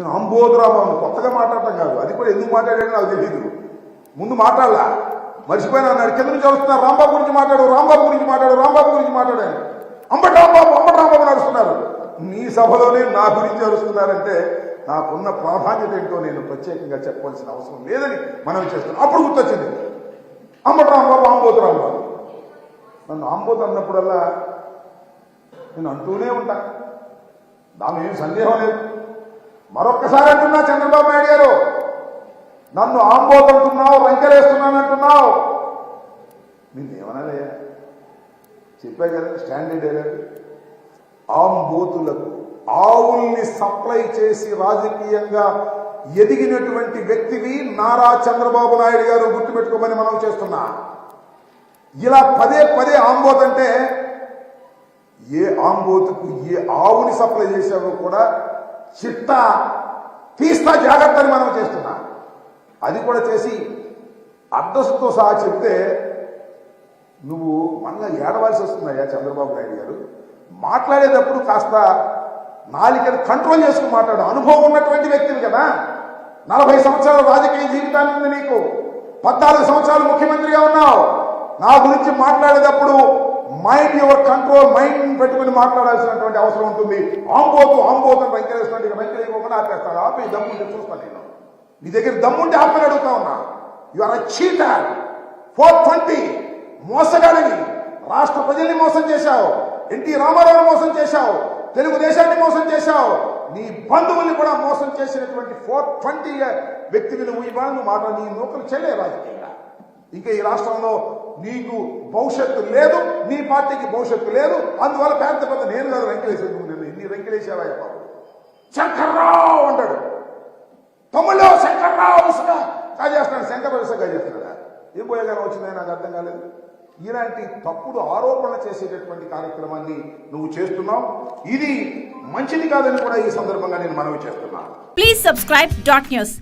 నేను అంబోధురాబాబు కొత్తగా మాట్లాడటం కాదు. అది కూడా ఎందుకు మాట్లాడాడో నాకు తెలియదు ముందు మాట్లాడలా. మర్చిపోయినా అన్నాడు. కింద నుంచి వస్తున్నారు రాంబాబు గురించి మాట్లాడు రాంబాబు గురించి మాట్లాడు రాంబాబు గురించి మాట్లాడాను అంబటి రాంబాబు అంబటి రాంబాబు నడుస్తున్నారు మీ సభలోనే నా గురించి అరుస్తున్నారంటే నాకున్న ప్రాధాన్యత ఏంటో నేను ప్రత్యేకంగా చెప్పవలసిన అవసరం లేదని మనం చేస్తున్నాం. అప్పుడు గుర్తొచ్చింది. అంబటి రాంబాబు ఆంబోతు రాంబాబు నన్ను ఆంబోతు అన్నప్పుడల్లా నేను అంటూనే ఉంటా. దాని ఏం సందేహం లేదు. మరొక్కసారి అంటున్నా చంద్రబాబు నాయుడు గారు. నన్ను ఆంబోతుంటున్నావు రంకెలేస్తున్నాను అంటున్నావు నిన్నేమనాలయ్యా చెప్పా కదా స్టాండర్డ్ డైలాగ్. ఆంబోతులకు ఆవుల్ని సప్లై చేసి రాజకీయంగా ఎదిగినటువంటి వ్యక్తివి నారా చంద్రబాబు నాయుడు గారు గుర్తుపెట్టుకోమని మనం చేస్తున్నా. ఇలా పదే పదే ఆంబోత్ అంటే ఏ ఆంబోతుకు ఏ ఆవుని సప్లై చేశావో కూడా చిత్త తీస్తా జాగ్రత్త అని మనం చేస్తున్నాం. అది కూడా చేసి అడ్రస్తో సహా చెప్తే నువ్వు మళ్ళా ఏడవలసి వస్తుందయ్యా చంద్రబాబు నాయుడు గారు. మాట్లాడేటప్పుడు కాస్త నాలికను కంట్రోల్ చేసుకుని మాట్లాడు. అనుభవం ఉన్నటువంటి వ్యక్తివి కదా. నలభై సంవత్సరాల రాజకీయ జీవితాన్ని ఉంది నీకు. పద్నాలుగు సంవత్సరాలు ముఖ్యమంత్రిగా ఉన్నావు. నా గురించి మాట్లాడేటప్పుడు మైండ్ యువర్ కంట్రోల్ మైండ్ పెట్టుకుని మాట్లాడాల్సినటువంటి అవసరం ఉంటుంది. ఆంబోతు ఆంబోతు అని వెంకటేశ్వర ఇక వెంకటేశ్వర ఆపేస్తాడు. ఆపి దమ్ముంటే చూస్తాను నేను. నీ దగ్గర దమ్ముంటే ఆపని అడుగుతా ఉన్నా. You are cheater four twenty మోసగాడిని రాష్ట్ర ప్రజల్ని మోసం చేశావు. ఎన్టీ రామారావుని మోసం చేశావు. తెలుగుదేశాన్ని మోసం చేశావు. నీ బంధువుల్ని కూడా మోసం చేసినటువంటి ఫోర్ ట్వంటీ వ్యక్తిని నువ్వు ఇవాళ నువ్వు మాట నీ నూకలు చెల్లే రాజకీయం. ఇంకా ఈ రాష్ట్రంలో నీకు భవిష్యత్తు లేదు నీ పార్టీకి భవిష్యత్తు లేదు అందువల్ల పెద్ద పెద్ద నేను కాదు వెంకటేశ్వర నువ్వు ఇన్ని వెంకటేశ్వర బాబు. శంకర్రావు అంటాడు. తమ్ముళ్ళు శంకర్రావు ఇసుక కాజేస్తున్నాడు శంకర్రావు ఇసుక కాజేస్తున్నాడా ఏం పోయేగానే వచ్చిందని నాకు అర్థం కాలేదు. ఇలాంటి తప్పుడు ఆరోపణ చేసేటటువంటి కార్యక్రమాన్ని నువ్వు చేస్తున్నావు. ఇది మంచిది కాదని కూడా ఈ సందర్భంగా నేను మనవి చేస్తున్నాను ప్లీజ్ సబ్స్క్రైబ్ డాట్ న్యూస్